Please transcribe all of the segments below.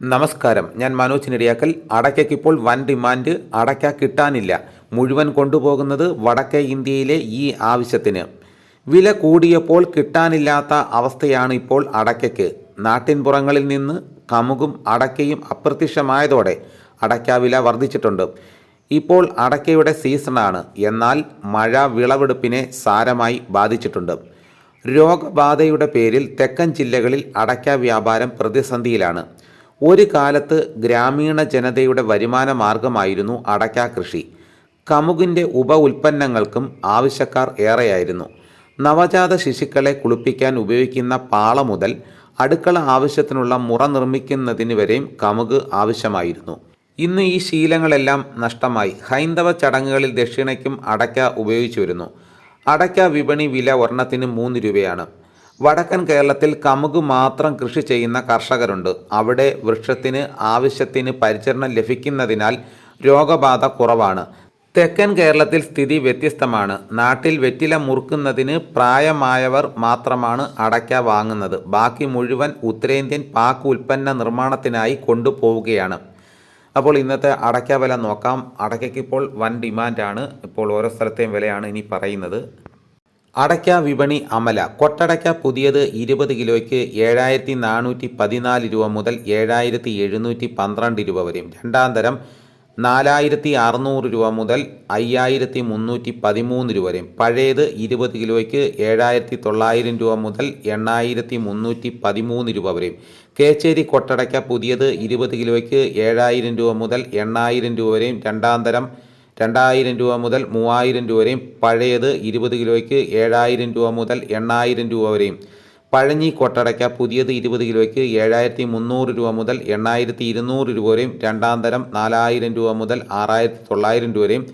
നമസ്കാരം. ഞാൻ മനോജ് നെടിയാക്കൽ. അടയ്ക്കയ്ക്ക് ഇപ്പോൾ വൻ ഡിമാൻഡ്. അടയ്ക്ക കിട്ടാനില്ല. മുഴുവൻ കൊണ്ടുപോകുന്നത് വടക്കേ ഇന്ത്യയിലെ ഈ ആവശ്യത്തിന്. വില കൂടിയപ്പോൾ കിട്ടാനില്ലാത്ത അവസ്ഥയാണ് ഇപ്പോൾ അടയ്ക്കയ്ക്ക് നാട്ടിൻപുറങ്ങളിൽ നിന്ന് കമുകും അടയ്ക്കയും അപ്രത്യക്ഷമായതോടെ അടയ്ക്ക വില വർദ്ധിച്ചിട്ടുണ്ട്. ഇപ്പോൾ അടയ്ക്കയുടെ സീസണാണ്. എന്നാൽ മഴ വിളവെടുപ്പിനെ സാരമായി ബാധിച്ചിട്ടുണ്ട്. രോഗബാധയുടെ പേരിൽ തെക്കൻ ജില്ലകളിൽ അടയ്ക്ക വ്യാപാരം പ്രതിസന്ധിയിലാണ്. ഒരു കാലത്ത് ഗ്രാമീണ ജനതയുടെ വരുമാന മാർഗമായിരുന്നു അടയ്ക്ക കൃഷി. കമുകിന്റെ ഉപ ഉൽപ്പന്നങ്ങൾക്കും ആവശ്യക്കാർ ഏറെയായിരുന്നു. നവജാത ശിശുക്കളെ കുളിപ്പിക്കാൻ ഉപയോഗിക്കുന്ന പാള മുതൽ അടുക്കള ആവശ്യത്തിനുള്ള മുറ നിർമ്മിക്കുന്നതിന് വരെയും കമുക് ആവശ്യമായിരുന്നു. ഇന്ന് ഈ ശീലങ്ങളെല്ലാം നഷ്ടമായി. ഹൈന്ദവ ചടങ്ങുകളിൽ ദക്ഷിണയ്ക്കും അടയ്ക്ക ഉപയോഗിച്ചു വരുന്നു. അടയ്ക്ക വിപണി വില ഒരെണ്ണത്തിന് മൂന്ന് രൂപയാണ്. വടക്കൻ കേരളത്തിൽ കമുക് മാത്രം കൃഷി ചെയ്യുന്ന കർഷകരുണ്ട്. അവിടെ വൃക്ഷത്തിന് ആവശ്യത്തിന് പരിചരണം ലഭിക്കുന്നതിനാൽ രോഗബാധ കുറവാണ്. തെക്കൻ കേരളത്തിൽ സ്ഥിതി വ്യത്യസ്തമാണ്. നാട്ടിൽ വെറ്റില മുറുക്കുന്നതിന് പ്രായമായവർ മാത്രമാണ് അടയ്ക്ക വാങ്ങുന്നത്. ബാക്കി മുഴുവൻ ഉത്തരേന്ത്യൻ പാക്ക് ഉൽപ്പന്ന നിർമ്മാണത്തിനായി കൊണ്ടുപോവുകയാണ്. അപ്പോൾ ഇന്നത്തെ അടയ്ക്ക വില നോക്കാം. അടയ്ക്കയ്ക്ക് ഇപ്പോൾ വൻ ഡിമാൻഡാണ്. ഇപ്പോൾ ഓരോ സ്ഥലത്തെയും വിലയാണ് ഇനി പറയുന്നത്. അടയ്ക്ക വിപണി അമല. കൊട്ടടയ്ക്ക പുതിയത് ഇരുപത് കിലോയ്ക്ക് ഏഴായിരത്തി നാനൂറ്റി പതിനാല് രൂപ മുതൽ ഏഴായിരത്തി എഴുന്നൂറ്റി പന്ത്രണ്ട് രൂപ വരെയും. രണ്ടാം തരം നാലായിരത്തി അറുന്നൂറ് രൂപ മുതൽ അയ്യായിരത്തി മുന്നൂറ്റി പതിമൂന്ന് രൂപ വരെയും. പഴയത് ഇരുപത് കിലോയ്ക്ക് ഏഴായിരത്തി തൊള്ളായിരം രൂപ മുതൽ എണ്ണായിരത്തി മുന്നൂറ്റി പതിമൂന്ന് രൂപ വരെയും. കേച്ചേരി കൊട്ടടയ്ക്ക പുതിയത് ഇരുപത് കിലോയ്ക്ക് ഏഴായിരം രൂപ മുതൽ എണ്ണായിരം രൂപ വരെയും. രണ്ടാം തരം രണ്ടായിരം രൂപ മുതൽ മൂവായിരം രൂപ വരെയും പഴയത് ഇരുപത് കിലോയ്ക്ക് ഏഴായിരം രൂപ മുതൽ എണ്ണായിരം രൂപ വരെയും. പഴഞ്ഞി കൊട്ടടയ്ക്ക പുതിയത് ഇരുപത് കിലോയ്ക്ക് ഏഴായിരത്തി മുന്നൂറ് രൂപ മുതൽ എണ്ണായിരത്തി ഇരുന്നൂറ് രൂപ വരെയും രണ്ടാം തരം നാലായിരം രൂപ മുതൽ ആറായിരത്തി തൊള്ളായിരം രൂപ വരെയും.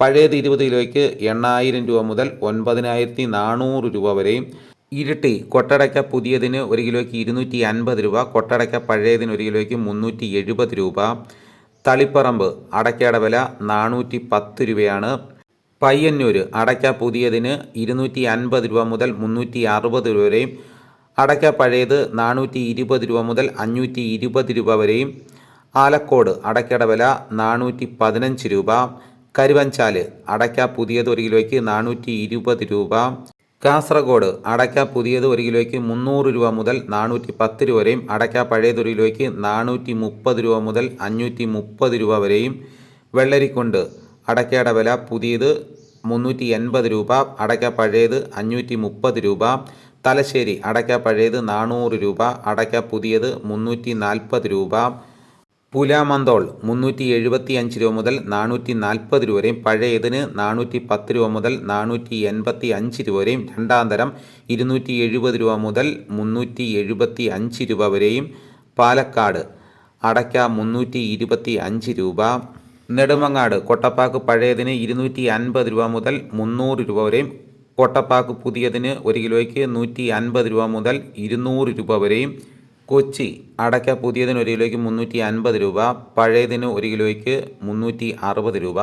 പഴയത് ഇരുപത് കിലോയ്ക്ക് എണ്ണായിരം രൂപ മുതൽ ഒൻപതിനായിരത്തി നാനൂറ് രൂപ വരെയും. ഇരട്ടി കൊട്ടടയ്ക്ക പുതിയതിന് ഒരു കിലോയ്ക്ക് ഇരുന്നൂറ്റി അൻപത് രൂപ കൊട്ടടയ്ക്ക പഴയതിന് ഒരു കിലോയ്ക്ക് മുന്നൂറ്റി എഴുപത് രൂപ. തളിപ്പറമ്പ് അടയ്ക്കയുടെ വില നാനൂറ്റി പത്ത് രൂപയാണ്. പയ്യന്നൂർ അടയ്ക്ക പുതിയതിന് ഇരുന്നൂറ്റി അൻപത് രൂപ മുതൽ മുന്നൂറ്റി അറുപത് രൂപ വരെയും അടയ്ക്ക പഴയത് നാനൂറ്റി ഇരുപത് രൂപ മുതൽ അഞ്ഞൂറ്റി ഇരുപത് രൂപ വരെയും ആലക്കോട് അടയ്ക്കയുടെ വില നാനൂറ്റി പതിനഞ്ച് രൂപ കരുവഞ്ചാൽ അടയ്ക്ക പുതിയത് ഒരു കിലോയ്ക്ക് നാനൂറ്റി ഇരുപത് രൂപ കാസർഗോഡ് അടയ്ക്ക പുതിയത് ഒരു കിലോയ്ക്ക് മുന്നൂറ് രൂപ മുതൽ നാനൂറ്റി പത്ത് രൂപ വരെയും അടയ്ക്ക പഴയത് ഒരു കിലോയ്ക്ക് നാനൂറ്റി മുപ്പത് രൂപ മുതൽ അഞ്ഞൂറ്റി മുപ്പത് രൂപ വരെയും വെള്ളരിക്കൊണ്ട്. അടയ്ക്കയുടെ വില പുതിയത് മുന്നൂറ്റി എൺപത് രൂപ അടയ്ക്ക പഴയത് അഞ്ഞൂറ്റി മുപ്പത് രൂപ തലശ്ശേരി അടയ്ക്ക പഴയത് നാനൂറ് രൂപ അടയ്ക്ക പുതിയത് മുന്നൂറ്റി നാൽപ്പത് രൂപ പുലാമന്തോൾ മുന്നൂറ്റി എഴുപത്തി അഞ്ച് രൂപ മുതൽ നാനൂറ്റി നാൽപ്പത് രൂപ വരെയും പഴയതിന് നാനൂറ്റി പത്ത് രൂപ മുതൽ നാനൂറ്റി എൺപത്തി അഞ്ച് രൂപ വരെയും രണ്ടാം തരം ഇരുന്നൂറ്റി എഴുപത് രൂപ മുതൽ മുന്നൂറ്റി എഴുപത്തി അഞ്ച് രൂപ വരെയും പാലക്കാട് അടയ്ക്ക മുന്നൂറ്റി ഇരുപത്തി അഞ്ച് രൂപ നെടുമങ്ങാട് കൊട്ടപ്പാക്ക് പഴയതിന് ഇരുന്നൂറ്റി അൻപത് രൂപ മുതൽ മുന്നൂറ് രൂപ വരെയും കൊട്ടപ്പാക്ക് പുതിയതിന് ഒരു കിലോയ്ക്ക് നൂറ്റി അൻപത് രൂപ മുതൽ ഇരുന്നൂറ് രൂപ വരെയും കൊച്ചി അടയ്ക്ക പുതിയതിന് ഒരു കിലോയ്ക്ക് മുന്നൂറ്റി അൻപത് രൂപ പഴയതിന് ഒരു കിലോയ്ക്ക് മുന്നൂറ്റി അറുപത് രൂപ.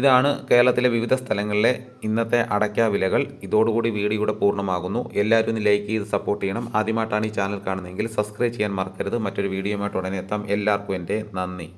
ഇതാണ് കേരളത്തിലെ വിവിധ സ്ഥലങ്ങളിലെ ഇന്നത്തെ അടയ്ക്ക വിലകൾ. ഇതോടുകൂടി വീഡിയോ ഇവിടെ പൂർണമാകുന്നു. എല്ലാവരും ഒന്ന് ലൈക്ക് ചെയ്ത് സപ്പോർട്ട് ചെയ്യണം. ആദ്യമായിട്ടാണ് ഈ ചാനൽ കാണുന്നതെങ്കിൽ സബ്സ്ക്രൈബ് ചെയ്യാൻ മറക്കരുത്. മറ്റൊരു വീഡിയോയുമായിട്ട് ഉടനെ എത്താം. എല്ലാവർക്കും എന്റെ നന്ദി.